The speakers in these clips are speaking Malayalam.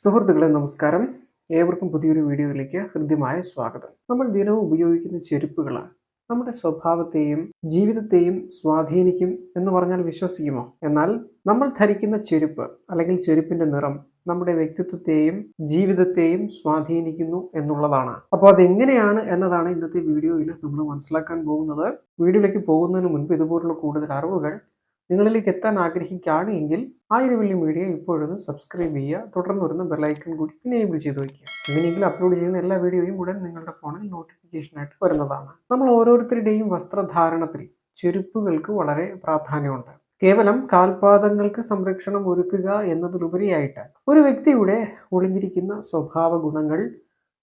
സുഹൃത്തുക്കളെ നമസ്കാരം. ഏവർക്കും പുതിയൊരു വീഡിയോയിലേക്ക് ഹൃദ്യമായ സ്വാഗതം. നമ്മൾ ദിനവും ഉപയോഗിക്കുന്ന ചെരുപ്പുകൾ നമ്മുടെ സ്വഭാവത്തെയും ജീവിതത്തെയും സ്വാധീനിക്കും എന്ന് പറഞ്ഞാൽ വിശ്വസിക്കുമോ? എന്നാൽ നമ്മൾ ധരിക്കുന്ന ചെരുപ്പ് അല്ലെങ്കിൽ ചെരുപ്പിന്റെ നിറം നമ്മുടെ വ്യക്തിത്വത്തെയും ജീവിതത്തെയും സ്വാധീനിക്കുന്നു എന്നുള്ളതാണ്. അപ്പോൾ അതെങ്ങനെയാണ് എന്നതാണ് ഇന്നത്തെ വീഡിയോയിൽ നമ്മൾ മനസ്സിലാക്കാൻ പോകുന്നത്. വീഡിയോയിലേക്ക് പോകുന്നതിന് മുൻപ് ഇതുപോലുള്ള കൂടുതൽ അറിവുകൾ നിങ്ങളിലേക്ക് എത്താൻ ആഗ്രഹിക്കുകയാണ് എങ്കിൽ ആയിരം വലിയ മീഡിയ ഇപ്പോഴൊന്ന് സബ്സ്ക്രൈബ് ചെയ്യുക. തുടർന്ന് വരുന്ന ബെല്ലൈക്കൺ കൂടി എനേബിൾ ചെയ്ത് വയ്ക്കുക. അങ്ങനെയെങ്കിൽ അപ്ലോഡ് ചെയ്യുന്ന എല്ലാ വീഡിയോയും ഉടൻ നിങ്ങളുടെ ഫോണിൽ നോട്ടിഫിക്കേഷനായിട്ട് വരുന്നതാണ്. നമ്മൾ ഓരോരുത്തരുടെയും വസ്ത്രധാരണത്തിൽ ചെരുപ്പുകൾക്ക് വളരെ പ്രാധാന്യമുണ്ട്. കേവലം കാൽപാദങ്ങൾക്ക് സംരക്ഷണം ഒരുക്കുക എന്നതിലുപരിയായിട്ട് ഒരു വ്യക്തിയുടെ ഒളിഞ്ഞിരിക്കുന്ന സ്വഭാവ ഗുണങ്ങൾ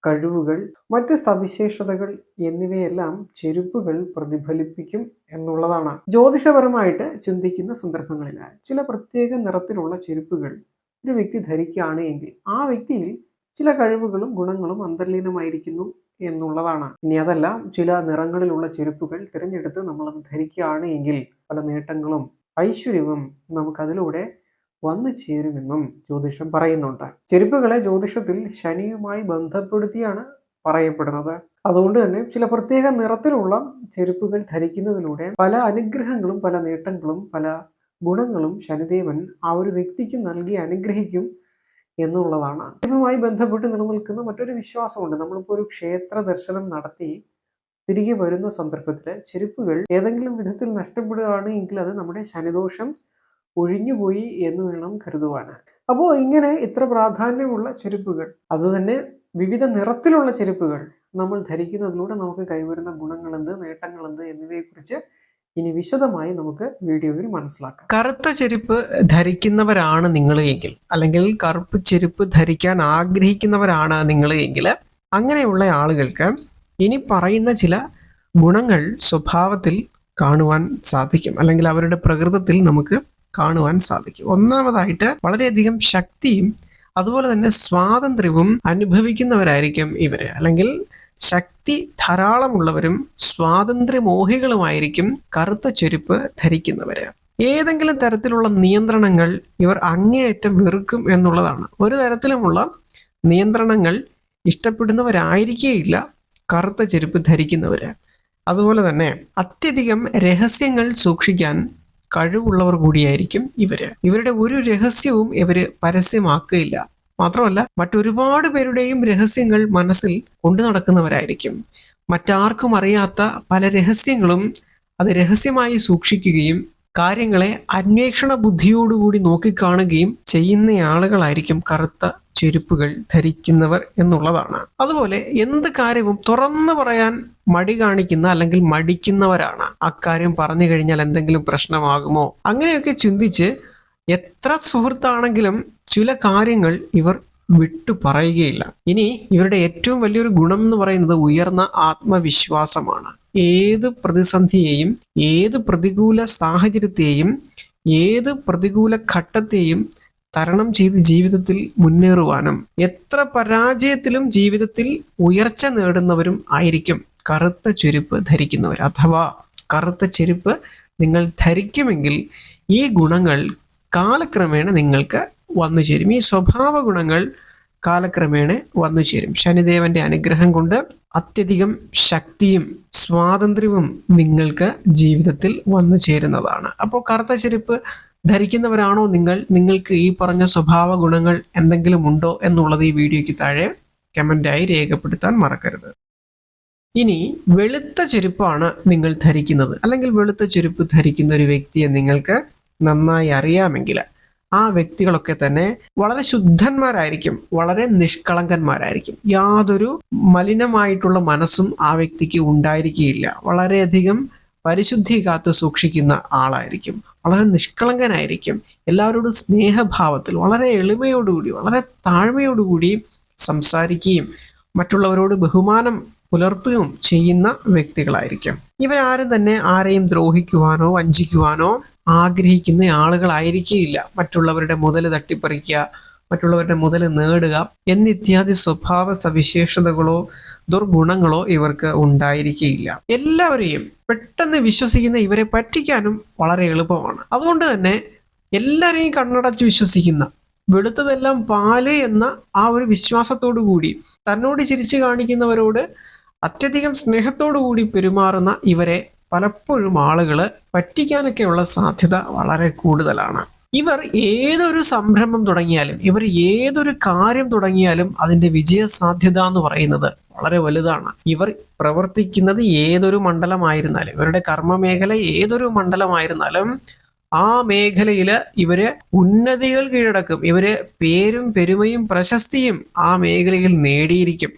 കഴിവുകൾ മറ്റ് സവിശേഷതകൾ എന്നിവയെല്ലാം ചെരുപ്പുകൾ പ്രതിഫലിപ്പിക്കും എന്നുള്ളതാണ്. ജ്യോതിഷപരമായിട്ട് ചിന്തിക്കുന്ന സന്ദർഭങ്ങളിൽ ചില പ്രത്യേക നിറത്തിലുള്ള ചെരുപ്പുകൾ ഒരു വ്യക്തി ധരിക്കുകയാണ് എങ്കിൽ ആ വ്യക്തിയിൽ ചില കഴിവുകളും ഗുണങ്ങളും അന്തർലീനമായിരിക്കുന്നു എന്നുള്ളതാണ്. ഇനി അതല്ല ചില നിറങ്ങളിലുള്ള ചെരുപ്പുകൾ തിരഞ്ഞെടുത്ത് നമ്മളത് ധരിക്കുകയാണ് എങ്കിൽ പല നേട്ടങ്ങളും ഐശ്വര്യവും നമുക്കതിലൂടെ വന്നു ചേരുമെന്നും ജ്യോതിഷം പറയുന്നുണ്ട്. ചെരുപ്പുകളെ ജ്യോതിഷത്തിൽ ശനിയുമായി ബന്ധപ്പെടുത്തിയാണ് പറയപ്പെടുന്നത്. അതുകൊണ്ട് തന്നെ ചില പ്രത്യേക നിറത്തിലുള്ള ചെരുപ്പുകൾ ധരിക്കുന്നതിലൂടെ പല അനുഗ്രഹങ്ങളും പല നേട്ടങ്ങളും പല ഗുണങ്ങളും ശനിദേവൻ ആ ഒരു വ്യക്തിക്ക് നൽകി അനുഗ്രഹിക്കും എന്നുള്ളതാണ്. ഇതുമായി ബന്ധപ്പെട്ട് നിലനിൽക്കുന്ന മറ്റൊരു വിശ്വാസമുണ്ട്. നമ്മളിപ്പോൾ ഒരു ക്ഷേത്ര ദർശനം നടത്തി തിരികെ വരുന്ന സന്ദർഭത്തിൽ ചെരുപ്പുകൾ ഏതെങ്കിലും വിധത്തിൽ നഷ്ടപ്പെടുകയാണ് എങ്കിൽ അത് നമ്മുടെ ശനിദോഷം ഒഴിഞ്ഞുപോയി എന്ന് വേണം കരുതുവാൻ അപ്പോൾ ഇങ്ങനെ ഇത്ര പ്രാധാന്യമുള്ള ചെരുപ്പുകൾ അതുതന്നെ വിവിധ നിറത്തിലുള്ള ചെരുപ്പുകൾ നമ്മൾ ധരിക്കുന്നതിലൂടെ നമുക്ക് കൈവരുന്ന ഗുണങ്ങളെന്ത് നേട്ടങ്ങളെന്ത് എന്നിവയെക്കുറിച്ച് ഇനി വിശദമായി നമുക്ക് വീഡിയോയിൽ മനസ്സിലാക്കാം. കറുത്ത ചെരുപ്പ് ധരിക്കുന്നവരാണ് നിങ്ങൾ എങ്കിൽ അല്ലെങ്കിൽ കറുപ്പ് ചെരുപ്പ് ധരിക്കാൻ ആഗ്രഹിക്കുന്നവരാണ് നിങ്ങൾ എങ്കിൽ അങ്ങനെയുള്ള ആളുകൾക്ക് ഇനി പറയുന്ന ചില ഗുണങ്ങൾ സ്വഭാവത്തിൽ കാണുവാൻ സാധിക്കും. അല്ലെങ്കിൽ അവരുടെ പ്രകൃതത്തിൽ നമുക്ക് കാണുവാൻ സാധിക്കും. ഒന്നാമതായിട്ട് വളരെയധികം ശക്തിയും അതുപോലെ തന്നെ സ്വാതന്ത്ര്യവും അനുഭവിക്കുന്നവരായിരിക്കും ഇവർ. അല്ലെങ്കിൽ ശക്തി ധാരാളമുള്ളവരും സ്വാതന്ത്ര്യമോഹികളുമായിരിക്കും കറുത്ത ചെരുപ്പ് ധരിക്കുന്നവര്. ഏതെങ്കിലും തരത്തിലുള്ള നിയന്ത്രണങ്ങൾ ഇവർ അങ്ങേയറ്റം വെറുക്കും എന്നുള്ളതാണ്. ഒരു തരത്തിലുമുള്ള നിയന്ത്രണങ്ങൾ ഇഷ്ടപ്പെടുന്നവരായിരിക്കേയില്ല കറുത്ത ചെരുപ്പ് ധരിക്കുന്നവര്. അതുപോലെ തന്നെ അത്യധികം രഹസ്യങ്ങൾ സൂക്ഷിക്കാൻ കഴിവുള്ളവർ കൂടിയായിരിക്കും ഇവർ. ഇവരുടെ ഒരു രഹസ്യവും ഇവർ പരസ്യമാക്കുകയില്ല. മാത്രമല്ല മറ്റൊരുപാട് പേരുടെയും രഹസ്യങ്ങൾ മനസ്സിൽ കൊണ്ടു നടക്കുന്നവരായിരിക്കും. മറ്റാർക്കും അറിയാത്ത പല രഹസ്യങ്ങളും അത് രഹസ്യമായി സൂക്ഷിക്കുകയും കാര്യങ്ങളെ അന്വേഷണ ബുദ്ധിയോടുകൂടി നോക്കിക്കാണുകയും ചെയ്യുന്ന ആളുകളായിരിക്കും കറുത്ത ചെരുപ്പുകൾ ധരിക്കുന്നവർ എന്നുള്ളതാണ്. അതുപോലെ എന്ത് കാര്യവും തുറന്നു പറയാൻ മടി കാണിക്കുന്ന അല്ലെങ്കിൽ മടിക്കുന്നവരാണ്. അക്കാര്യം പറഞ്ഞു കഴിഞ്ഞാൽ എന്തെങ്കിലും പ്രശ്നമാകുമോ? അങ്ങനെയൊക്കെ ചിന്തിച്ച് എത്ര സുഹൃത്താണെങ്കിലും ചില കാര്യങ്ങൾ ഇവർ വിട്ടു പറയുകയില്ല. ഇനി ഇവരുടെ ഏറ്റവും വലിയൊരു ഗുണം എന്ന് പറയുന്നത് ഉയർന്ന ആത്മവിശ്വാസമാണ്. ഏത് പ്രതിസന്ധിയെയും ഏത് പ്രതികൂല സാഹചര്യത്തെയും ഏത് പ്രതികൂല ഘട്ടത്തെയും തരണം ചെയ്ത് ജീവിതത്തിൽ മുന്നേറുവാനും എത്ര പരാജയത്തിലും ജീവിതത്തിൽ ഉയർച്ച നേടുന്നവരും ആയിരിക്കും. കറുത്ത ചെരുപ്പ് ധരിക്കുന്നവർ. അഥവാ കറുത്ത ചെരുപ്പ് നിങ്ങൾ ധരിക്കുമെങ്കിൽ ഈ ഗുണങ്ങൾ കാലക്രമേണ നിങ്ങൾക്ക് വന്നു ചേരും. ഈ സ്വഭാവ ഗുണങ്ങൾ കാലക്രമേണ വന്നു ചേരും. ശനിദേവന്റെ അനുഗ്രഹം കൊണ്ട് അത്യധികം ശക്തിയും സ്വാതന്ത്ര്യവും നിങ്ങൾക്ക് ജീവിതത്തിൽ വന്നു ചേരുന്നതാണ്. അപ്പോൾ കറുത്ത ചെരുപ്പ് ധരിക്കുന്നവരാണോ നിങ്ങൾ? നിങ്ങൾക്ക് ഈ പറഞ്ഞ സ്വഭാവ ഗുണങ്ങൾ എന്തെങ്കിലും ഉണ്ടോ എന്നുള്ളത് ഈ വീഡിയോയ്ക്ക് താഴെ കമന്റായി രേഖപ്പെടുത്താൻ മറക്കരുത്. ഇനി വെളുത്ത ചെരുപ്പാണ് നിങ്ങൾ ധരിക്കുന്നത്. അല്ലെങ്കിൽ വെളുത്ത ചെരുപ്പ് ധരിക്കുന്ന ഒരു വ്യക്തിയെ നിങ്ങൾക്ക് നന്നായി അറിയാമെങ്കിൽ ആ വ്യക്തികളൊക്കെ തന്നെ വളരെ ശുദ്ധന്മാരായിരിക്കും. വളരെ നിഷ്കളങ്കന്മാരായിരിക്കും. യാതൊരു മലിനമായിട്ടുള്ള മനസ്സും ആ വ്യക്തിക്ക് ഉണ്ടായിരിക്കുകയില്ല. വളരെയധികം പരിശുദ്ധി കാത്തു സൂക്ഷിക്കുന്ന ആളായിരിക്കും. വളരെ നിഷ്കളങ്കനായിരിക്കും. എല്ലാവരോടും സ്നേഹഭാവത്തിൽ വളരെ എളിമയോടുകൂടി വളരെ താഴ്മയോടുകൂടി സംസാരിക്കുകയും മറ്റുള്ളവരോട് ബഹുമാനം പുലർത്തുകയും ചെയ്യുന്ന വ്യക്തികളായിരിക്കും. ഇവരാരും തന്നെ ആരെയും ദ്രോഹിക്കുവാനോ വഞ്ചിക്കുവാനോ ആഗ്രഹിക്കുന്ന ആളുകളായിരിക്കില്ല മറ്റുള്ളവരുടെ മുതൽ തട്ടിപ്പറിക്കുക മറ്റുള്ളവരുടെ മുതൽ നേടുക എന്നിത്യാദി സ്വഭാവ സവിശേഷതകളോ ദുർഗുണങ്ങളോ ഇവർക്ക് ഉണ്ടായിരിക്കുകയില്ല. എല്ലാവരെയും പെട്ടെന്ന് വിശ്വസിക്കുന്ന ഇവരെ പറ്റിക്കാനും വളരെ എളുപ്പമാണ്. അതുകൊണ്ട് തന്നെ എല്ലാവരെയും കണ്ണടച്ച് വിശ്വസിക്കുന്ന വെളുത്തതെല്ലാം പാൽ എന്ന ആ ഒരു വിശ്വാസത്തോടു കൂടി തന്നോട് ചിരിച്ചു കാണിക്കുന്നവരോട് അത്യധികം സ്നേഹത്തോടു കൂടി പെരുമാറുന്ന ഇവരെ പലപ്പോഴും ആളുകൾ പറ്റിക്കാനൊക്കെയുള്ള സാധ്യത വളരെ കൂടുതലാണ്. ഇവർ ഏതൊരു സംരംഭം തുടങ്ങിയാലും ഇവർ ഏതൊരു കാര്യം തുടങ്ങിയാലും അതിന്റെ വിജയ സാധ്യത എന്ന് പറയുന്നത് വളരെ വലുതാണ്. ഇവർ പ്രവർത്തിക്കുന്നത് ഏതൊരു മണ്ഡലമായിരുന്നാലും ഇവരുടെ കർമ്മ മേഖല ഏതൊരു മണ്ഡലമായിരുന്നാലും ആ മേഖലയിൽ ഇവർ ഉന്നതികൾ കീഴടക്കും. ഇവർ പേരും പെരുമയും പ്രശസ്തിയും ആ മേഖലയിൽ നേടിയിരിക്കും.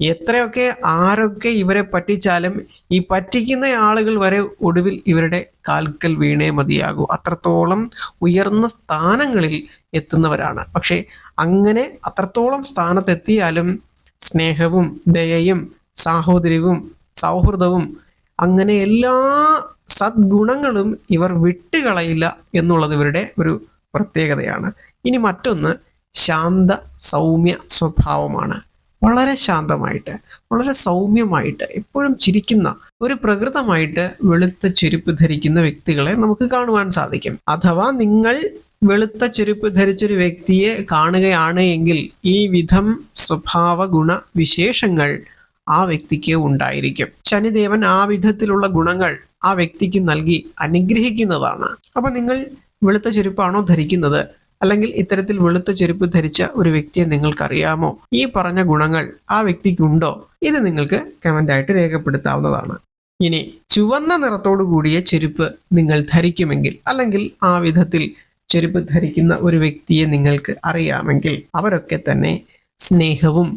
എത്രയൊക്കെ ആരൊക്കെ ഇവരെ പറ്റിച്ചാലും ഈ പറ്റിക്കുന്ന ആളുകൾ വരെ ഒടുവിൽ ഇവരുടെ കാൽക്കൽ വീണേ മതിയാകൂ. അത്രത്തോളം ഉയർന്ന സ്ഥാനങ്ങളിൽ എത്തുന്നവരാണ്. പക്ഷേ അങ്ങനെ അത്രത്തോളം സ്ഥാനത്തെത്തിയാലും സ്നേഹവും ദയയും സാഹോദര്യവും സൗഹൃദവും അങ്ങനെ എല്ലാ സദ്ഗുണങ്ങളും ഇവർ വിട്ടുകളയില്ല എന്നുള്ളത് ഇവരുടെ ഒരു പ്രത്യേകതയാണ്. ഇനി മറ്റൊന്ന് ശാന്ത സൗമ്യ സ്വഭാവമാണ്. വളരെ ശാന്തമായിട്ട് വളരെ സൗമ്യമായിട്ട് എപ്പോഴും ചിരിക്കുന്ന ഒരു പ്രകൃതമായിട്ട് വെളുത്ത ചെരുപ്പ് ധരിക്കുന്ന വ്യക്തികളെ നമുക്ക് കാണുവാൻ സാധിക്കും. അഥവാ നിങ്ങൾ വെളുത്ത ചെരുപ്പ് ധരിച്ചൊരു വ്യക്തിയെ കാണുകയാണ് എങ്കിൽ ഈ വിധം സ്വഭാവ ഗുണ വിശേഷങ്ങൾ ആ വ്യക്തിക്ക് ഉണ്ടായിരിക്കും. ശനിദേവൻ ആ വിധത്തിലുള്ള ഗുണങ്ങൾ ആ വ്യക്തിക്ക് നൽകി അനുഗ്രഹിക്കുന്നതാണ്. അപ്പൊ നിങ്ങൾ വെളുത്ത ചെരുപ്പാണോ ധരിക്കുന്നത്? അല്ലെങ്കിൽ ഇത്തരത്തിൽ വെളുത്ത ചെരുപ്പ് ധരിച്ച ഒരു വ്യക്തിയെ നിങ്ങൾക്കറിയാമോ? ഈ പറഞ്ഞ ഗുണങ്ങൾ ആ വ്യക്തിക്കുണ്ടോ? ഇത് നിങ്ങൾക്ക് കമന്റ് ആയിട്ട് രേഖപ്പെടുത്താവുന്നതാണ്. ഇനി ചുവന്ന നിറത്തോടു കൂടിയ ചെരുപ്പ് നിങ്ങൾ ധരിക്കുമെങ്കിൽ അല്ലെങ്കിൽ ആ വിധത്തിൽ ചെരുപ്പ് ധരിക്കുന്ന ഒരു വ്യക്തിയെ നിങ്ങൾക്ക് അറിയാമെങ്കിൽ അവരൊക്കെ തന്നെ സ്നേഹവും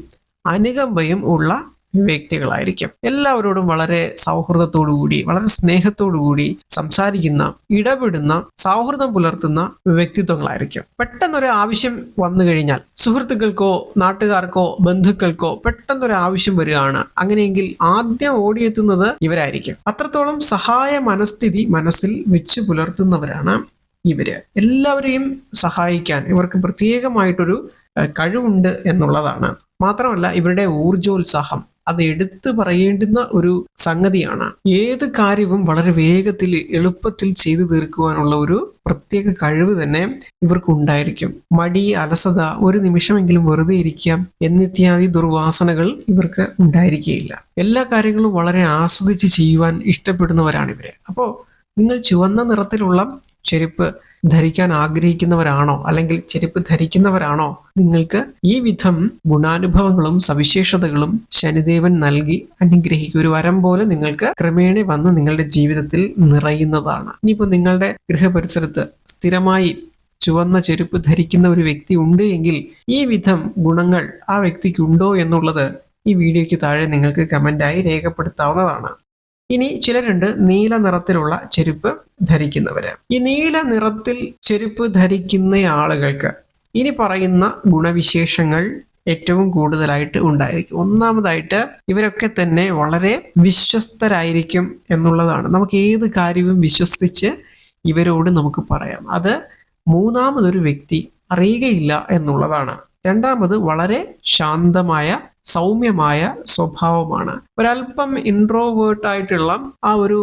അനുകമ്പയും ഉള്ള വ്യക്തികളായിരിക്കും. എല്ലാവരോടും വളരെ സൗഹൃദത്തോടു കൂടി വളരെ സ്നേഹത്തോടു കൂടി സംസാരിക്കുന്ന ഇടപെടുന്ന സൗഹൃദം പുലർത്തുന്ന വ്യക്തിത്വങ്ങളായിരിക്കും. പെട്ടെന്നൊരു ആവശ്യം വന്നു കഴിഞ്ഞാൽ സുഹൃത്തുക്കൾക്കോ നാട്ടുകാർക്കോ ബന്ധുക്കൾക്കോ പെട്ടെന്നൊരു ആവശ്യം വരികയാണ്. അങ്ങനെയെങ്കിൽ ആദ്യം ഓടിയെത്തുന്നത് ഇവരായിരിക്കും. അത്രത്തോളം സഹായ മനസ്ഥിതി മനസ്സിൽ വെച്ച് പുലർത്തുന്നവരാണ് ഇവർ. എല്ലാവരെയും സഹായിക്കാൻ ഇവർക്ക് പ്രത്യേകമായിട്ടൊരു കഴിവുണ്ട് എന്നുള്ളതാണ്. മാത്രമല്ല ഇവരുടെ ഊർജോത്സാഹം അത് എടുത്തു പറയേണ്ടുന്ന ഒരു സംഗതിയാണ്. ഏത് കാര്യവും വളരെ വേഗത്തിൽ എളുപ്പത്തിൽ ചെയ്തു തീർക്കുവാനുള്ള ഒരു പ്രത്യേക കഴിവ് തന്നെ ഇവർക്ക് ഉണ്ടായിരിക്കും മടി അലസത ഒരു നിമിഷമെങ്കിലും വെറുതെ ഇരിക്കാം എന്നിത്യാദി ദുർവാസനകൾ ഇവർക്ക് ഉണ്ടായിരിക്കുകയില്ല എല്ലാ കാര്യങ്ങളും വളരെ ആസ്വദിച്ച് ചെയ്യുവാൻ ഇഷ്ടപ്പെടുന്നവരാണ് ഇവർ അപ്പോൾ നിങ്ങൾ ചുവന്ന നിറത്തിലുള്ള ചെരുപ്പ് ധരിക്കാൻ ആഗ്രഹിക്കുന്നവരാണോ അല്ലെങ്കിൽ ചെരുപ്പ് ധരിക്കുന്നവരാണോ? നിങ്ങൾക്ക് ഈ വിധം ഗുണാനുഭവങ്ങളും സവിശേഷതകളും ശനിദേവൻ നൽകി അനുഗ്രഹിക്കുക ഒരു വരം പോലെ നിങ്ങൾക്ക് ക്രമേണ വന്ന് നിങ്ങളുടെ ജീവിതത്തിൽ നിറയുന്നതാണ്. ഇനിയിപ്പോൾ നിങ്ങളുടെ ഗൃഹപരിസരത്ത് സ്ഥിരമായി ചുവന്ന ചെരുപ്പ് ധരിക്കുന്ന ഒരു വ്യക്തി ഉണ്ട് എങ്കിൽ ഈ വിധം ഗുണങ്ങൾ ആ വ്യക്തിക്കുണ്ടോ എന്നുള്ളത് ഈ വീഡിയോയ്ക്ക് താഴെ നിങ്ങൾക്ക് കമന്റായി രേഖപ്പെടുത്താവുന്നതാണ്. ഇനി ചിലരുണ്ട് നീല നിറത്തിലുള്ള ചെരുപ്പ് ധരിക്കുന്നവര്. ഈ നീല നിറത്തിൽ ചെരുപ്പ് ധരിക്കുന്ന ആളുകൾക്ക് ഇനി പറയുന്ന ഗുണവിശേഷങ്ങൾ ഏറ്റവും കൂടുതലായിട്ട് ഉണ്ടായിരിക്കും. ഒന്നാമതായിട്ട് ഇവരൊക്കെ തന്നെ വളരെ വിശ്വസ്തരായിരിക്കും എന്നുള്ളതാണ്. നമുക്ക് ഏത് കാര്യവും വിശ്വസിച്ച് ഇവരോട് നമുക്ക് പറയാം. അത് മൂന്നാമതൊരു വ്യക്തി അറിയുകയില്ല എന്നുള്ളതാണ്. രണ്ടാമത് വളരെ ശാന്തമായ സൗമ്യമായ സ്വഭാവമാണ്. ഒരല്പം ഇൻട്രോവേർട്ട് ആയിട്ടുള്ള ആ ഒരു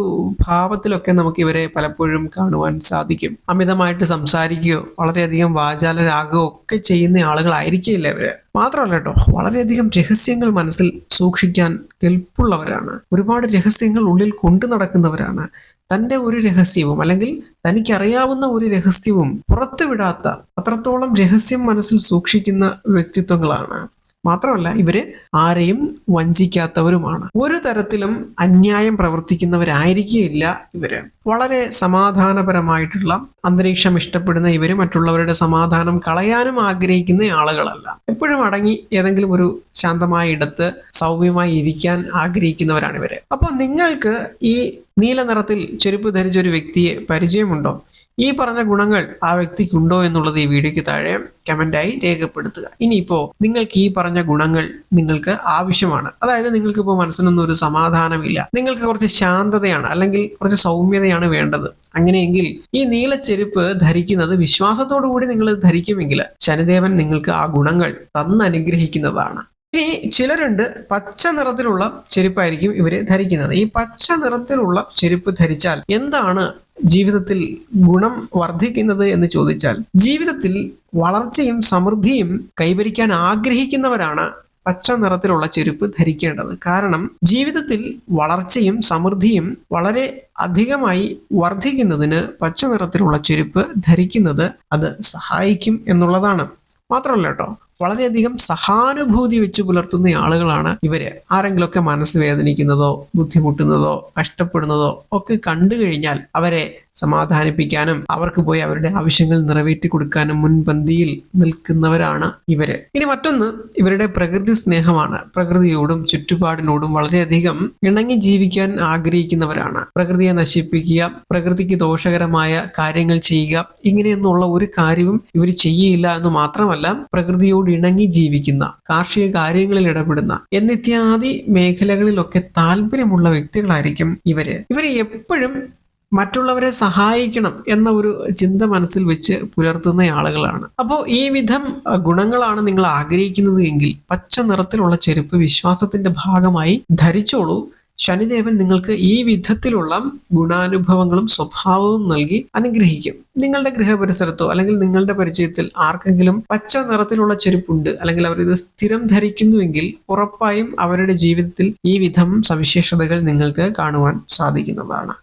ഭാവത്തിലൊക്കെ നമുക്ക് ഇവരെ പലപ്പോഴും കാണുവാൻ സാധിക്കും. അമിതമായിട്ട് സംസാരിക്കുകയോ വളരെയധികം വാചാലരാകുകയോ ഒക്കെ ചെയ്യുന്ന ആളുകളായിരിക്കില്ല ഇവർ. മാത്രമല്ല കേട്ടോ വളരെയധികം രഹസ്യങ്ങൾ മനസ്സിൽ സൂക്ഷിക്കാൻ കെൽപ്പുള്ളവരാണ്. ഒരുപാട് രഹസ്യങ്ങൾ ഉള്ളിൽ കൊണ്ടു നടക്കുന്നവരാണ്. തന്റെ ഒരു രഹസ്യവും അല്ലെങ്കിൽ തനിക്കറിയാവുന്ന ഒരു രഹസ്യവും പുറത്തുവിടാത്ത അത്രത്തോളം രഹസ്യം മനസ്സിൽ സൂക്ഷിക്കുന്ന വ്യക്തിത്വങ്ങളാണ്. മാത്രമല്ല ഇവർ ആരെയും വഞ്ചിക്കാത്തവരുമാണ്. ഒരു തരത്തിലും അന്യായം പ്രവർത്തിക്കുന്നവരായിരിക്കില്ല ഇവർ. വളരെ സമാധാനപരമായിട്ടുള്ള അന്തരീക്ഷം ഇഷ്ടപ്പെടുന്ന ഇവർ മറ്റുള്ളവരുടെ സമാധാനം കളയാനും ആഗ്രഹിക്കുന്ന ആളുകളല്ല. എപ്പോഴും അടങ്ങി ഏതെങ്കിലും ഒരു ശാന്തമായ ഇടത്ത് സൗമ്യമായി ഇരിക്കാൻ ആഗ്രഹിക്കുന്നവരാണ് ഇവർ. അപ്പോൾ നിങ്ങൾക്ക് ഈ നീല നിറത്തിൽ ചെരുപ്പ് ധരിച്ച ഒരു വ്യക്തിയെ പരിചയമുണ്ടോ? ഈ പറഞ്ഞ ഗുണങ്ങൾ ആ വ്യക്തിക്കുണ്ടോ എന്നുള്ളത് ഈ വീഡിയോയ്ക്ക് താഴെ കമന്റായി രേഖപ്പെടുത്തുക. ഇനിയിപ്പോ നിങ്ങൾക്ക് ഈ പറഞ്ഞ ഗുണങ്ങൾ നിങ്ങൾക്ക് ആവശ്യമാണ്. അതായത് നിങ്ങൾക്ക് ഇപ്പോൾ മനസ്സിനൊന്നും ഒരു സമാധാനമില്ല. നിങ്ങൾക്ക് കുറച്ച് ശാന്തതയാണ് അല്ലെങ്കിൽ കുറച്ച് സൗമ്യതയാണ് വേണ്ടത്. അങ്ങനെയെങ്കിൽ ഈ നീല ചെരുപ്പ് ധരിക്കുന്നത് വിശ്വാസത്തോടു കൂടി നിങ്ങൾ ധരിക്കുമെങ്കിൽ ശനിദേവൻ നിങ്ങൾക്ക് ആ ഗുണങ്ങൾ തന്നനുഗ്രഹിക്കുന്നതാണ്. ഇനി ചിലരുണ്ട് പച്ച നിറത്തിലുള്ള ചെരുപ്പായിരിക്കും ഇവർ ധരിക്കുന്നത്. ഈ പച്ച നിറത്തിലുള്ള ചെരുപ്പ് ധരിച്ചാൽ എന്താണ് ജീവിതത്തിൽ ഗുണം വർദ്ധിക്കുന്നത് എന്ന് ചോദിച്ചാൽ ജീവിതത്തിൽ വളർച്ചയും സമൃദ്ധിയും കൈവരിക്കാൻ ആഗ്രഹിക്കുന്നവരാണ് പച്ച നിറത്തിലുള്ള ചെരുപ്പ് ധരിക്കേണ്ടത്. കാരണം ജീവിതത്തിൽ വളർച്ചയും സമൃദ്ധിയും വളരെ അധികമായി വർദ്ധിക്കുന്നതിന് പച്ച നിറത്തിലുള്ള ചെരുപ്പ് ധരിക്കുന്നത് അത് സഹായിക്കും എന്നുള്ളതാണ്. മാത്രമല്ല കേട്ടോ വളരെയധികം സഹാനുഭൂതി വെച്ച് പുലർത്തുന്ന ആളുകളാണ് ഇവർ. ആരെങ്കിലുമൊക്കെ മനസ്സ് വേദനിക്കുന്നതോ ബുദ്ധിമുട്ടുന്നതോ കഷ്ടപ്പെടുന്നതോ ഒക്കെ കണ്ടു കഴിഞ്ഞാൽ അവരെ സമാധാനിപ്പിക്കാനും അവർക്ക് പോയി അവരുടെ ആവശ്യങ്ങൾ നിറവേറ്റി കൊടുക്കാനും മുൻപന്തിയിൽ നിൽക്കുന്നവരാണ് ഇവർ. ഇനി മറ്റൊന്ന് ഇവരുടെ പ്രകൃതി സ്നേഹമാണ്. പ്രകൃതിയോടും ചുറ്റുപാടിനോടും വളരെയധികം ഇണങ്ങി ജീവിക്കാൻ ആഗ്രഹിക്കുന്നവരാണ്. പ്രകൃതിയെ നശിപ്പിക്കുക പ്രകൃതിക്ക് ദോഷകരമായ കാര്യങ്ങൾ ചെയ്യുക ഇങ്ങനെയൊന്നുള്ള ഒരു കാര്യവും ഇവർ ചെയ്യില്ല എന്ന് മാത്രമല്ല പ്രകൃതിയോട് ഇണങ്ങി ജീവിക്കുന്ന കാർഷിക കാര്യങ്ങളിൽ ഇടപെടുന്ന എന്നിത്യാദി മേഖലകളിലൊക്കെ താല്പര്യമുള്ള വ്യക്തികളായിരിക്കും ഇവർ. ഇവർ എപ്പോഴും മറ്റുള്ളവരെ സഹായിക്കണം എന്ന ഒരു ചിന്ത മനസ്സിൽ വെച്ച് പുലർത്തുന്ന ആളുകളാണ്. അപ്പോൾ ഈ വിധം ഗുണങ്ങളാണ് നിങ്ങൾ ആഗ്രഹിക്കുന്നത് എങ്കിൽ പച്ച നിറത്തിലുള്ള ചെരുപ്പ് വിശ്വാസത്തിന്റെ ഭാഗമായി ധരിച്ചോളൂ. ശനിദേവൻ നിങ്ങൾക്ക് ഈ വിധത്തിലുള്ള ഗുണാനുഭവങ്ങളും സ്വഭാവവും നൽകി അനുഗ്രഹിക്കും. നിങ്ങളുടെ ഗൃഹപരിസരത്തോ അല്ലെങ്കിൽ നിങ്ങളുടെ പരിചയത്തിൽ ആർക്കെങ്കിലും പച്ച നിറത്തിലുള്ള ചെരുപ്പുണ്ട് അല്ലെങ്കിൽ അവർ ഇത് സ്ഥിരം ധരിക്കുന്നുവെങ്കിൽ ഉറപ്പായും അവരുടെ ജീവിതത്തിൽ ഈ വിധം സവിശേഷതകൾ നിങ്ങൾക്ക് കാണുവാൻ സാധിക്കുന്നതാണ്.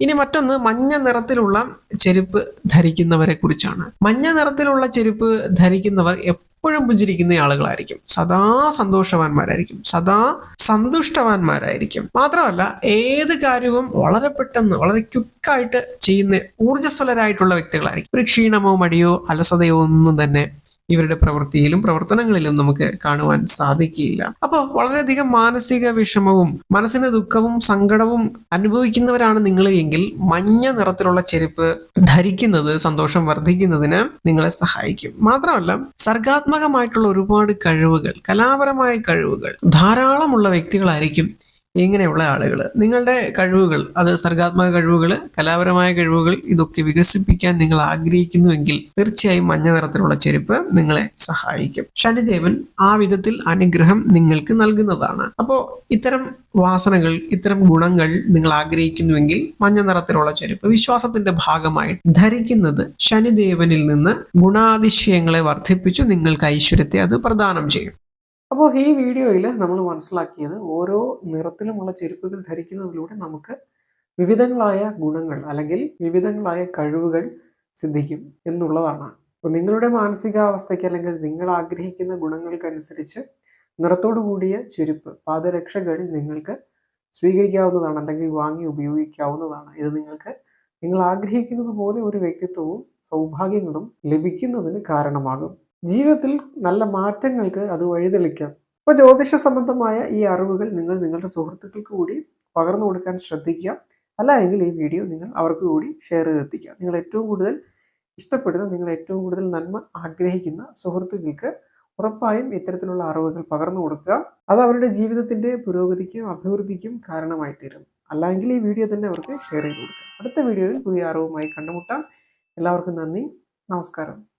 ഇനി മറ്റൊന്ന് മഞ്ഞ നിറത്തിലുള്ള ചെരുപ്പ് ധരിക്കുന്നവരെ കുറിച്ചാണ്. മഞ്ഞ നിറത്തിലുള്ള ചെരുപ്പ് ധരിക്കുന്നവർ എപ്പോഴും പുഞ്ചിരിക്കുന്ന ആളുകളായിരിക്കും. സദാ സന്തോഷവാന്മാരായിരിക്കും. സദാ സന്തുഷ്ടവാന്മാരായിരിക്കും. മാത്രമല്ല ഏത് കാര്യവും വളരെ പെട്ടെന്ന് വളരെ ക്വിക്കായിട്ട് ചെയ്യുന്ന ഊർജസ്വലരായിട്ടുള്ള വ്യക്തികളായിരിക്കും. ഒരു ക്ഷീണമോ മടിയോ അലസതയോ ഒന്നും തന്നെ ഇവരുടെ പ്രവൃത്തിയിലും പ്രവർത്തനങ്ങളിലും നമുക്ക് കാണുവാൻ സാധിക്കില്ല അപ്പോൾ വളരെയധികം മാനസിക വിഷമവും മനസ്സിന് ദുഃഖവും സങ്കടവും അനുഭവിക്കുന്നവരാണ് നിങ്ങൾ എങ്കിൽ മഞ്ഞ നിറത്തിലുള്ള ചെരുപ്പ് ധരിക്കുന്നത് സന്തോഷം വർദ്ധിക്കുന്നതിന് നിങ്ങളെ സഹായിക്കും. മാത്രമല്ല സർഗാത്മകമായിട്ടുള്ള ഒരുപാട് കഴിവുകൾ കലാപരമായ കഴിവുകൾ ധാരാളമുള്ള വ്യക്തികളായിരിക്കും ഇങ്ങനെയുള്ള ആളുകൾ നിങ്ങളുടെ കഴിവുകൾ അത് സർഗാത്മക കഴിവുകൾ കലാപരമായ കഴിവുകൾ ഇതൊക്കെ വികസിപ്പിക്കാൻ നിങ്ങൾ ആഗ്രഹിക്കുന്നുവെങ്കിൽ തീർച്ചയായും മഞ്ഞ നിറത്തിലുള്ള ചെരുപ്പ് നിങ്ങളെ സഹായിക്കും. ശനിദേവൻ ആ വിധത്തിൽ അനുഗ്രഹം നിങ്ങൾക്ക് നൽകുന്നതാണ്. അപ്പോൾ ഇത്തരം വാസനകൾ ഇത്തരം ഗുണങ്ങൾ നിങ്ങൾ ആഗ്രഹിക്കുന്നുവെങ്കിൽ മഞ്ഞ നിറത്തിലുള്ള ചെരുപ്പ് വിശ്വാസത്തിന്റെ ഭാഗമായി ധരിക്കുന്നത് ശനിദേവനിൽ നിന്ന് ഗുണാതിശയങ്ങളെ വർദ്ധിപ്പിച്ചു നിങ്ങൾക്ക് ഐശ്വര്യത്തെ അത് പ്രദാനം ചെയ്യും. അപ്പോൾ ഈ വീഡിയോയിൽ നമ്മൾ മനസ്സിലാക്കിയത് ഓരോ നിറത്തിലുമുള്ള ചെരുപ്പുകൾ ധരിക്കുന്നതിലൂടെ നമുക്ക് വിവിധങ്ങളായ ഗുണങ്ങൾ അല്ലെങ്കിൽ വിവിധങ്ങളായ കഴിവുകൾ സിദ്ധിക്കും എന്നുള്ളതാണ്. അപ്പോൾ നിങ്ങളുടെ മാനസികാവസ്ഥയ്ക്ക് അല്ലെങ്കിൽ നിങ്ങൾ ആഗ്രഹിക്കുന്ന ഗുണങ്ങൾക്കനുസരിച്ച് നിറത്തോടു കൂടിയ ചെരുപ്പ് പാദരക്ഷകൾ നിങ്ങൾക്ക് സ്വീകരിക്കാവുന്നതാണ് അല്ലെങ്കിൽ വാങ്ങി ഉപയോഗിക്കാവുന്നതാണ്. ഇത് നിങ്ങൾക്ക് നിങ്ങൾ ആഗ്രഹിക്കുന്നത് പോലെ ഒരു വ്യക്തിത്വവും സൗഭാഗ്യങ്ങളും ലഭിക്കുന്നതിന് കാരണമാകും. ജീവിതത്തിൽ നല്ല മാറ്റങ്ങൾക്ക് അത് വഴിതെളിക്കാം. അപ്പോൾ ജ്യോതിഷ സംബന്ധമായ ഈ അറിവുകൾ നിങ്ങൾ നിങ്ങളുടെ സുഹൃത്തുക്കൾക്ക് കൂടി പകർന്നു കൊടുക്കാൻ ശ്രദ്ധിക്കുക. അല്ല എങ്കിൽ ഈ വീഡിയോ നിങ്ങൾ അവർക്ക് കൂടി ഷെയർ ചെയ്തെത്തിക്കുക നിങ്ങൾ ഏറ്റവും കൂടുതൽ ഇഷ്ടപ്പെടുന്ന നിങ്ങൾ ഏറ്റവും കൂടുതൽ നന്മ ആഗ്രഹിക്കുന്ന സുഹൃത്തുക്കൾക്ക് ഉറപ്പായും ഇത്തരത്തിലുള്ള അറിവുകൾ പകർന്നു കൊടുക്കുക. അത് അവരുടെ ജീവിതത്തിന്റെ പുരോഗതിക്കും അഭിവൃദ്ധിക്കും കാരണമായി തീരും അല്ലെങ്കിൽ ഈ വീഡിയോ തന്നെ അവർക്ക് ഷെയർ ചെയ്ത് കൊടുക്കുക. അടുത്ത വീഡിയോയിൽ പുതിയ അറിവുമായി കണ്ടുമുട്ടാം. എല്ലാവർക്കും നന്ദി. നമസ്കാരം.